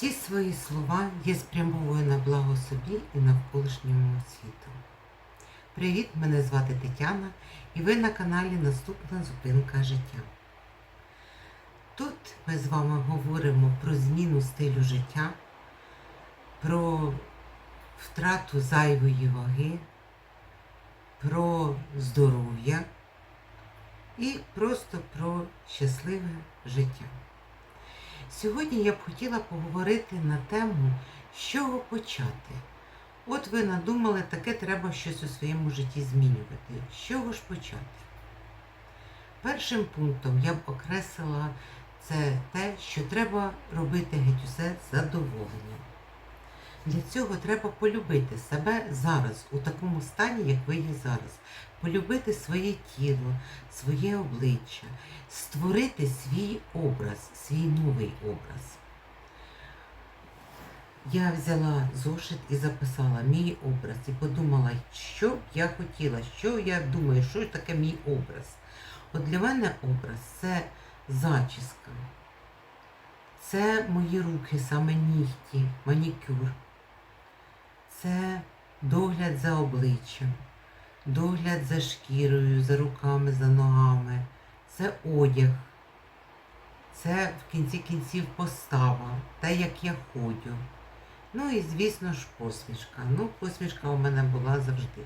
Всі свої слова я спрямовую на благо собі і навколишньому світу. Привіт, мене звати Тетяна і ви на каналі Наступна зупинка життя. Тут ми з вами говоримо про зміну стилю життя, про втрату зайвої ваги, про здоров'я і просто про щасливе життя. Сьогодні я б хотіла поговорити на тему, з чого почати. От ви надумали, таке треба щось у своєму житті змінювати. З чого ж почати? Першим пунктом я б окреслила це те, що треба робити геть усе задоволенням. Для цього треба полюбити себе зараз, у такому стані, як ви є зараз. Полюбити своє тіло, своє обличчя, створити свій образ, свій новий образ. Я взяла зошит і записала мій образ і подумала, що б я хотіла, що я думаю, що таке мій образ. От для мене образ це зачіска, це мої руки, саме нігті, манікюр, це догляд за обличчям, догляд за шкірою, за руками, за ногами, це одяг, це в кінці кінців постава, те, як я ходжу. Ну і, звісно ж, посмішка. Ну, посмішка у мене була завжди.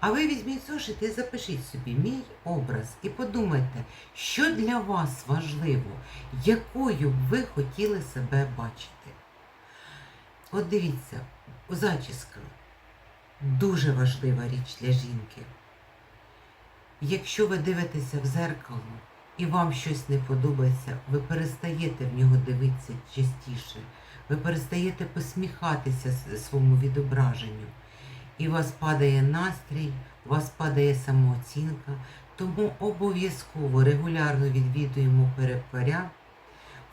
А ви візьміть зошит і запишіть собі мій образ і подумайте, що для вас важливо, якою б ви хотіли себе бачити. От дивіться, зачіска дуже важлива річ для жінки. Якщо ви дивитеся в зеркало і вам щось не подобається, ви перестаєте в нього дивитися частіше, ви перестаєте посміхатися своєму відображенню. І у вас падає настрій, у вас падає самооцінка, тому обов'язково регулярно відвідуємо перекоря,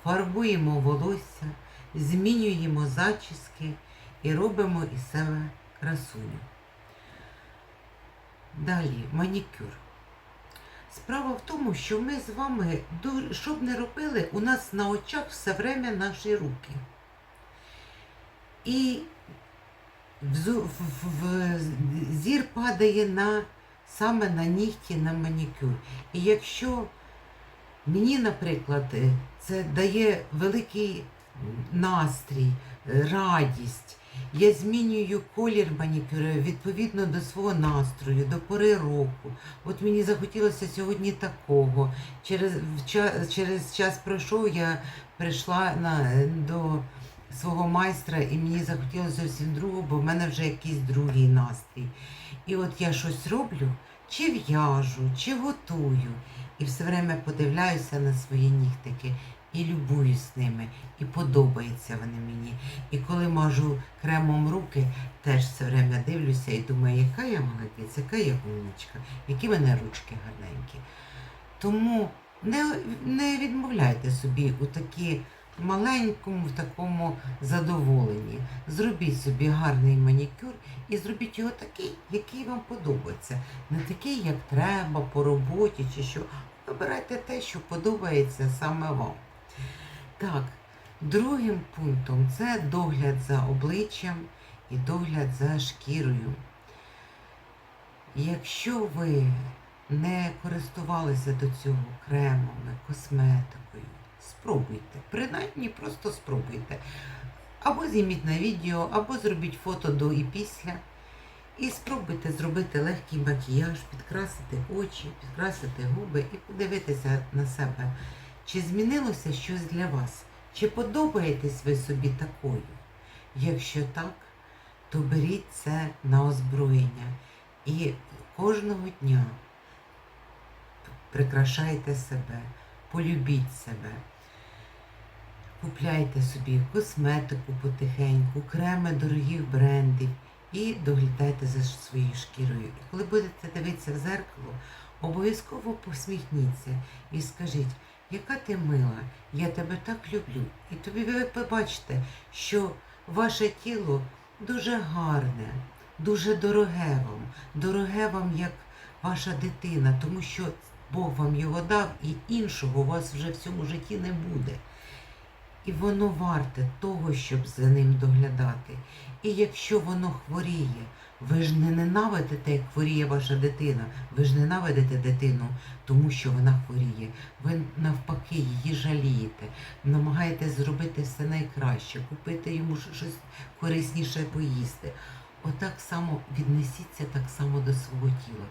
фарбуємо волосся, змінюємо зачіски і робимо із себе красуню. Далі манікюр. Справа в тому, що ми з вами, що б не робили, у нас на очах все время наші руки. І зір падає на, саме на нігті, на манікюр. І якщо мені, наприклад, е, це дає великий настрій, радість, я змінюю колір манікюра відповідно до свого настрою, до пори року. От мені захотілося сьогодні такого. Через, в ча- через час пройшов, я прийшла на, до свого майстра, і мені захотілося зовсім другого, бо в мене вже якийсь другий настрій. І от я щось роблю, чи в'яжу, чи готую, і все время подивляюся на свої нігтики і любуюсь ними, і подобаються вони мені. І коли мажу кремом руки, теж все время дивлюся і думаю, яка я молодець, яка я умничка, які в мене ручки гарненькі. Тому не, не відмовляйте собі у такі маленькому в такому задоволенні. Зробіть собі гарний манікюр і зробіть його такий, який вам подобається. Не такий, як треба, по роботі чи що. Вибирайте те, що подобається саме вам. Так, другим пунктом це догляд за обличчям і догляд за шкірою. Якщо ви не користувалися до цього кремами, косметикою, спробуйте. Принаймні просто спробуйте. Або зніміть на відео, або зробіть фото до і після. І спробуйте зробити легкий макіяж, підкрасити очі, підкрасити губи і подивитися на себе, чи змінилося щось для вас, чи подобаєтесь ви собі такою. Якщо так, то беріть це на озброєння і кожного дня прикрашайте себе, полюбіть себе. Купляйте собі косметику потихеньку, креми дорогих брендів і доглядайте за своєю шкірою. І коли будете дивитися в зеркало, обов'язково посміхніться і скажіть, яка ти мила, я тебе так люблю. І тобі ви побачите, що ваше тіло дуже гарне, дуже дороге вам, дороге вам як ваша дитина, тому що Бог вам його дав і іншого у вас вже в цьому житті не буде. І воно варте того, щоб за ним доглядати. І якщо воно хворіє, ви ж не ненавидите, як хворіє ваша дитина. Ви ж ненавидите дитину, тому що вона хворіє. Ви навпаки її жалієте, намагаєтесь зробити все найкраще, купити йому щось корисніше поїсти. Отак само віднесіться так само до свого тіла.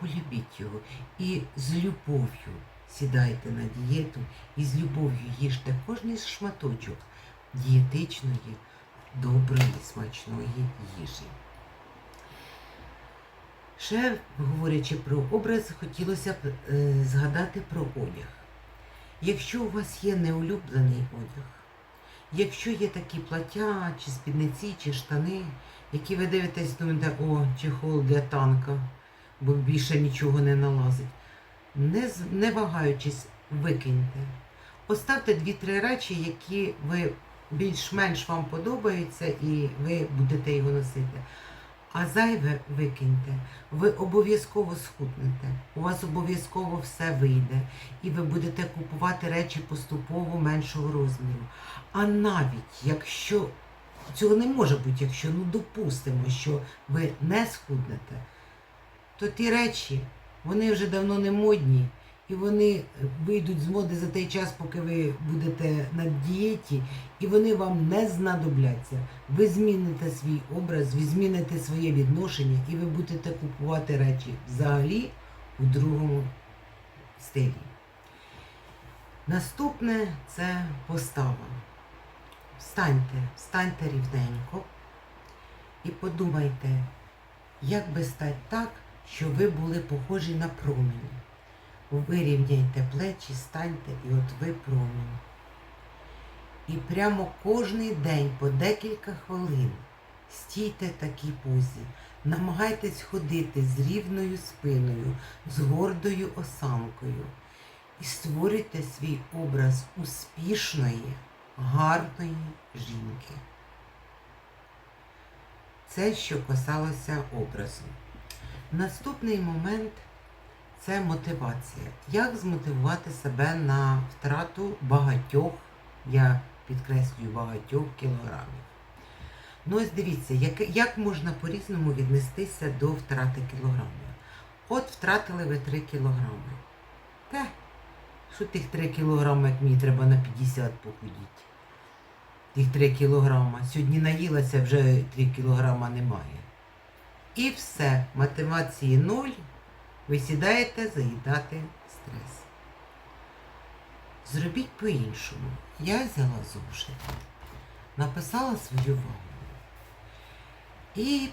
Полюбіть його і з любов'ю сідайте на дієту і з любов'ю їжте кожний шматочок дієтичної, доброї, смачної їжі. Ще, говорячи про образ, хотілося б е, згадати про одяг. Якщо у вас є неулюблений одяг, якщо є такі плаття, чи спідниці, чи штани, які ви дивитесь, думаєте, о, чехол для танка, бо більше нічого не налазить, не, не вагаючись, викиньте. Поставте дві-три речі, які ви більш-менш вам подобаються, і ви будете його носити. А зайве викиньте. Ви обов'язково схуднете. У вас обов'язково все вийде. І ви будете купувати речі поступово меншого розміру. А навіть якщо цього не може бути, якщо ну допустимо, що ви не схуднете, то ті речі вони вже давно не модні, і вони вийдуть з моди за той час, поки ви будете на дієті, і вони вам не знадобляться. Ви зміните свій образ, ви зміните своє відношення, і ви будете купувати речі взагалі у другому стилі. Наступне це постава. Встаньте, встаньте рівненько і подумайте, як би стати так, щоб ви були похожі на промінь. Вирівняйте плечі, станьте, і от ви промінь. І прямо кожний день по декілька хвилин стійте такій позі. Намагайтесь ходити з рівною спиною, з гордою осанкою. І створюйте свій образ успішної, гарної жінки. Це що касалося образу. Наступний момент це мотивація. Як змотивувати себе на втрату багатьох, я підкреслюю, багатьох кілограмів. Ну ось дивіться, як, як можна по-різному віднестися до втрати кілограмів. От втратили ви 3 кілограми. Те, що тих 3 кілограми, як мені треба на 50 похудіти. Тих 3 кілограма. Сьогодні наїлася, вже 3 кілограма немає. І все, мотивації нуль. Ви сідаєте заїдати стрес. Зробіть по-іншому. Я взяла зошит, написала свою вагу і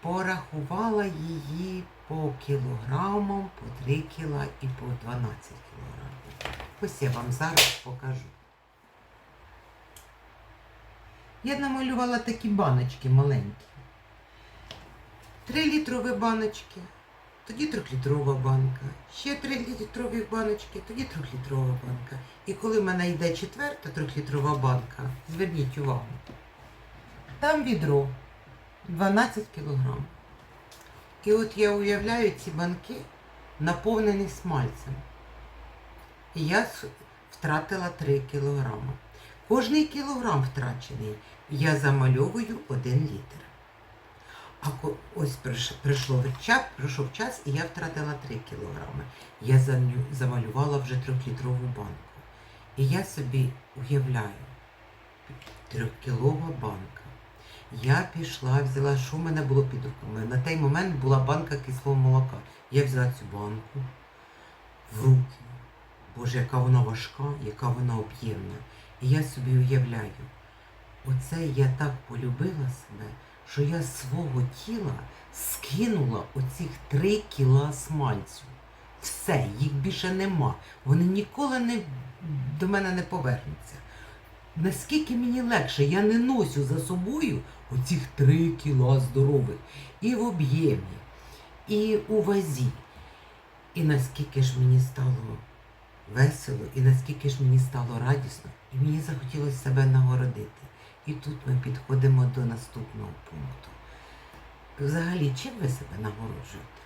порахувала її по кілограмам, по 3 кіла і по 12 кілограмів. Ось я вам зараз покажу. Я намалювала такі баночки маленькі. 3 літрові баночки, тоді трьохлітрова банка, ще 3 літрові баночки, тоді трьохлітрова банка. І коли в мене йде четверта трьохлітрова банка, зверніть увагу, там відро 12 кілограм. І от я уявляю ці банки наповнені смальцем. І я втратила 3 кілограми. Кожний кілограм втрачений я замальовую 1 літр. А ось прийшло час, прийшов час, і я втратила 3 кілограми. Я замалювала вже трьохлітрову банку. І я собі уявляю, трьохкілова банка. Я пішла, взяла, що в мене було під руками. На той момент була банка кислого молока. Я взяла цю банку в руки. Боже, яка вона важка, яка вона об'ємна. І я собі уявляю, оце я так полюбила себе, що я з свого тіла скинула оцих три кіла смальцю. Все, їх більше нема. Вони ніколи не, до мене не повернуться. Наскільки мені легше, я не носю за собою оцих три кіла здорових і в об'ємі, і у вазі. І наскільки ж мені стало весело, і наскільки ж мені стало радісно, і мені захотілося себе нагородити. І тут ми підходимо до наступного пункту. Взагалі, чим ви себе нагороджуєте?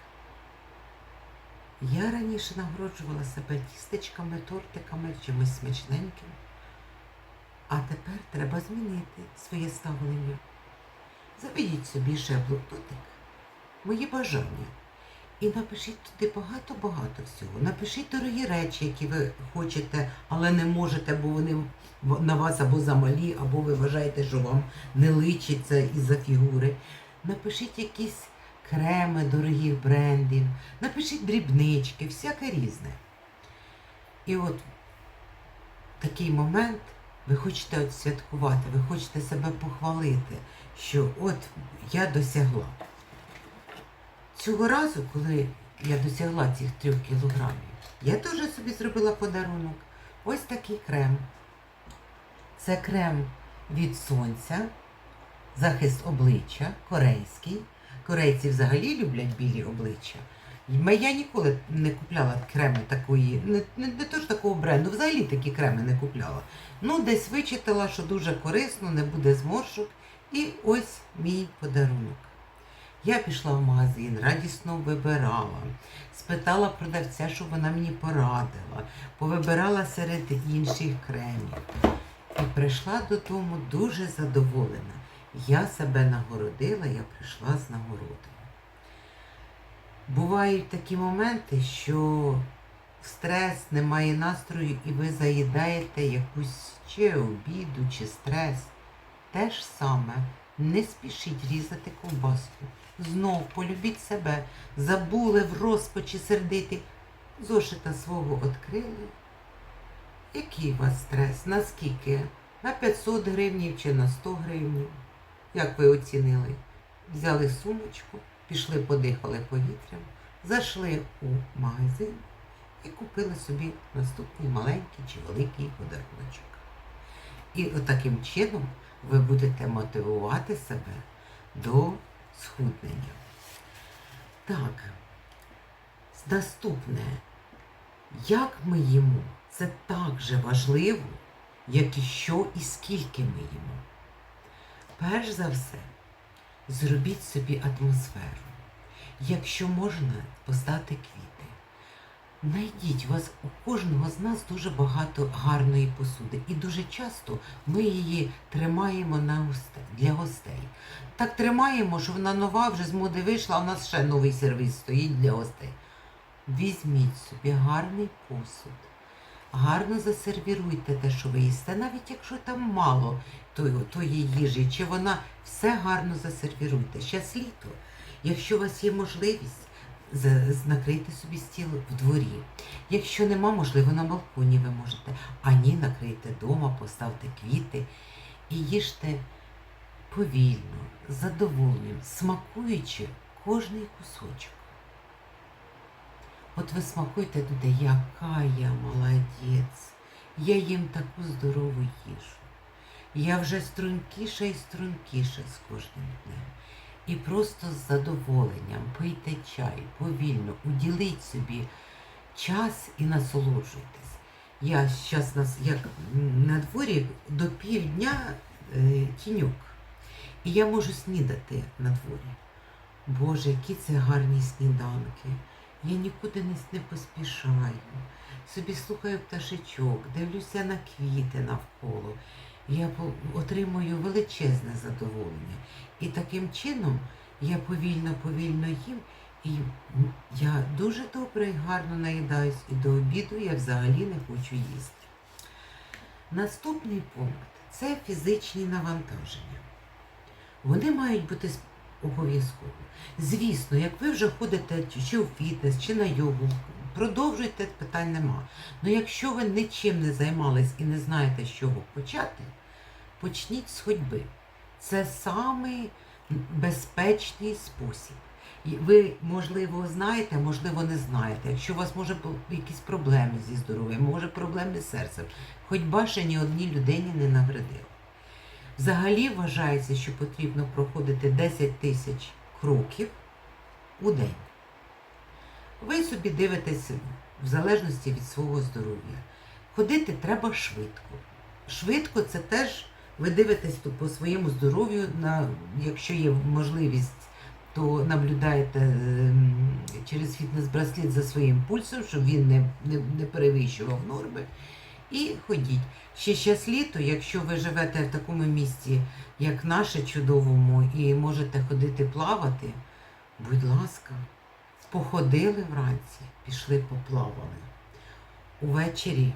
Я раніше нагороджувала себе тістечками, тортиками, чимось смачненьким. А тепер треба змінити своє ставлення. Заведіть собі ще блокнотик, мої бажання. І напишіть туди багато-багато всього. Напишіть дорогі речі, які ви хочете, але не можете, бо вони на вас або замалі, або ви вважаєте, що вам не личиться із-за фігури. Напишіть якісь креми дорогих брендів, напишіть дрібнички, всяке різне. І от такий момент ви хочете от святкувати, ви хочете себе похвалити, що от я досягла. Цього разу, коли я досягла цих трьох кілограмів, я теж собі зробила подарунок. Ось такий крем. Це крем від сонця, захист обличчя, корейський. Корейці взагалі люблять білі обличчя. Я ніколи не купляла креми такої, не, не, не то ж такого бренду, взагалі такі креми не купляла. Ну, десь вичитала, що дуже корисно, не буде зморшок. І ось мій подарунок. Я пішла в магазин, радісно вибирала, спитала продавця, що вона мені порадила, повибирала серед інших кремів. І прийшла додому дуже задоволена. Я себе нагородила, я прийшла з нагородою. Бувають такі моменти, що стрес, немає настрою, і ви заїдаєте якусь чи обіду, чи стрес. Те ж саме, не спішіть різати ковбаску. Знов полюбіть себе, забули в розпачі сердити. Зошита свого відкрили. Який у вас стрес? Наскільки? На 500 гривнів чи на 100 гривнів? Як ви оцінили? Взяли сумочку, пішли, подихали повітрям, зайшли у магазин і купили собі наступний маленький чи великий подаруночок. І отаким чином ви будете мотивувати себе до схуднення. Так, наступне, як ми їмо, це так же важливо, як і що і скільки ми їмо. Перш за все, зробіть собі атмосферу. Якщо можна, постати квіти. Найдіть у вас у кожного з нас дуже багато гарної посуди, і дуже часто ми її тримаємо на гостей, для гостей. Так тримаємо, що вона нова, вже з моди вийшла, у нас ще новий сервіс стоїть для гостей. Візьміть собі гарний посуд, гарно засервіруйте те, що ви їсте, навіть якщо там мало тої, тої їжі, чи вона все гарно засервіруйте. Щас літо. Якщо у вас є можливість, накрийте собі стіл в дворі. Якщо нема, можливо, на балконі ви можете. А ні, накрийте вдома, поставте квіти і їжте повільно, задоволенням, смакуючи кожний кусочок. От ви смакуєте туди, яка я молодець. Я їм таку здорову їжу. Я вже стрункіша і стрункіша з кожним днем. І просто з задоволенням пийте чай повільно, уділіть собі час і насолоджуйтесь. Я зараз нас як на дворі до півдня е, тіньок. І я можу снідати на дворі. Боже, які це гарні сніданки. Я нікуди не поспішаю. Собі слухаю пташечок, дивлюся на квіти навколо. Я отримую величезне задоволення. І таким чином я повільно-повільно їм, і я дуже добре і гарно наїдаюсь, і до обіду я взагалі не хочу їсти. Наступний пункт це фізичні навантаження. Вони мають бути обов'язково. Звісно, як ви вже ходите чи- у фітнес, чи на йогу, продовжуйте, питань нема. Але якщо ви нічим не займались і не знаєте, з чого почати, почніть з ходьби. Це самий безпечний спосіб. Ви, можливо, знаєте, можливо, не знаєте. Якщо у вас може якісь проблеми зі здоров'ям, може проблеми з серцем, ходьба ще ні одній людині не навредила. Взагалі вважається, що потрібно проходити 10 тисяч кроків у день. Ви собі дивитесь в залежності від свого здоров'я. Ходити треба швидко. Швидко це теж ви дивитесь по своєму здоров'ю, на, якщо є можливість, то наблюдаєте ем, через фітнес-браслет за своїм пульсом, щоб він не, не, не перевищував норми. і ходіть. Ще щас літо, якщо ви живете в такому місті, як наше чудовому, і можете ходити плавати, будь ласка, походили вранці, пішли поплавали. Увечері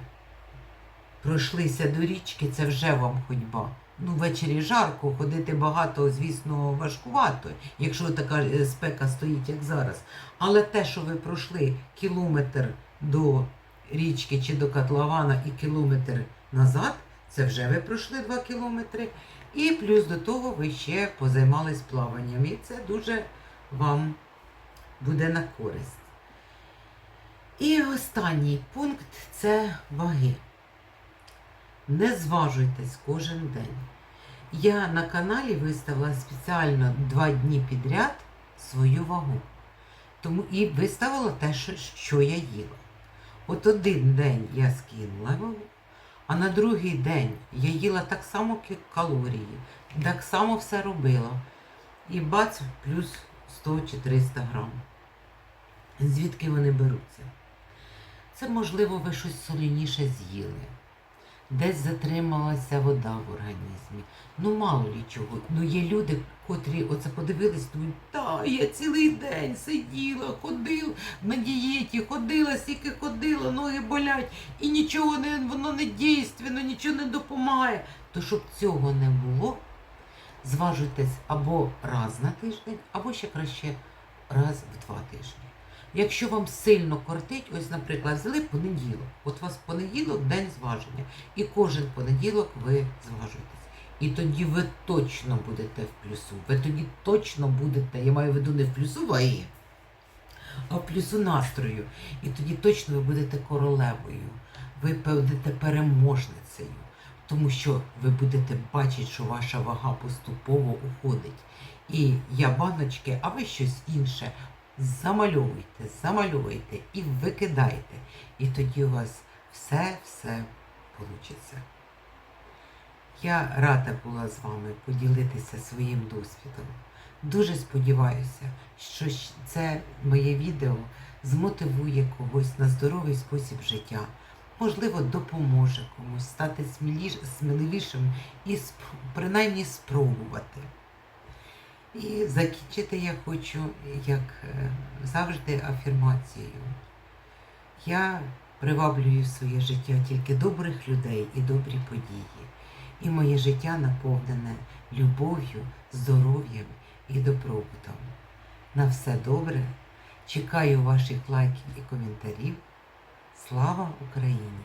пройшлися до річки, це вже вам ходьба. Ну, ввечері жарко, ходити багато, звісно, важкувато, якщо така е, спека стоїть, як зараз. Але те, що ви пройшли кілометр до річки чи до котлована і кілометр назад, це вже ви пройшли 2 кілометри. І плюс до того ви ще позаймались плаванням. І це дуже вам буде на користь. І останній пункт це ваги. Не зважуйтесь кожен день. Я на каналі виставила спеціально два дні підряд свою вагу. Тому і виставила те, що, я їла. От один день я скинула вагу, а на другий день я їла так само калорії, так само все робила. І бац, плюс 100 чи 300 грам. Звідки вони беруться? Це, можливо, ви щось солініше з'їли. Десь затрималася вода в організмі. Ну, мало лі чого. Ну, є люди, котрі оце подивились, думають, та я цілий день сиділа, ходила на дієті, ходила, стільки ходила, ноги болять, і нічого не воно не дійственно, нічого не допомагає. То щоб цього не було, зважуйтесь або раз на тиждень, або ще краще раз в два тижні. Якщо вам сильно кортить, ось, наприклад, взяли понеділок. От у вас понеділок день зваження. І кожен понеділок ви зважуєтесь. І тоді ви точно будете в плюсу. Ви тоді точно будете, я маю в виду не в плюсу ваги, а в плюсу настрою. І тоді точно ви будете королевою. Ви будете переможницею. Тому що ви будете бачити, що ваша вага поступово уходить. І я баночки, а ви щось інше замальовуйте, замальовуйте і викидайте. І тоді у вас все-все вийде. Я рада була з вами поділитися своїм досвідом. Дуже сподіваюся, що це моє відео змотивує когось на здоровий спосіб життя. Можливо, допоможе комусь стати сміливішим і принаймні спробувати. І закінчити я хочу, як е, завжди, афірмацією. Я приваблюю в своє життя тільки добрих людей і добрі події. І моє життя наповнене любов'ю, здоров'ям і добробутом. На все добре. Чекаю ваших лайків і коментарів. Слава Україні!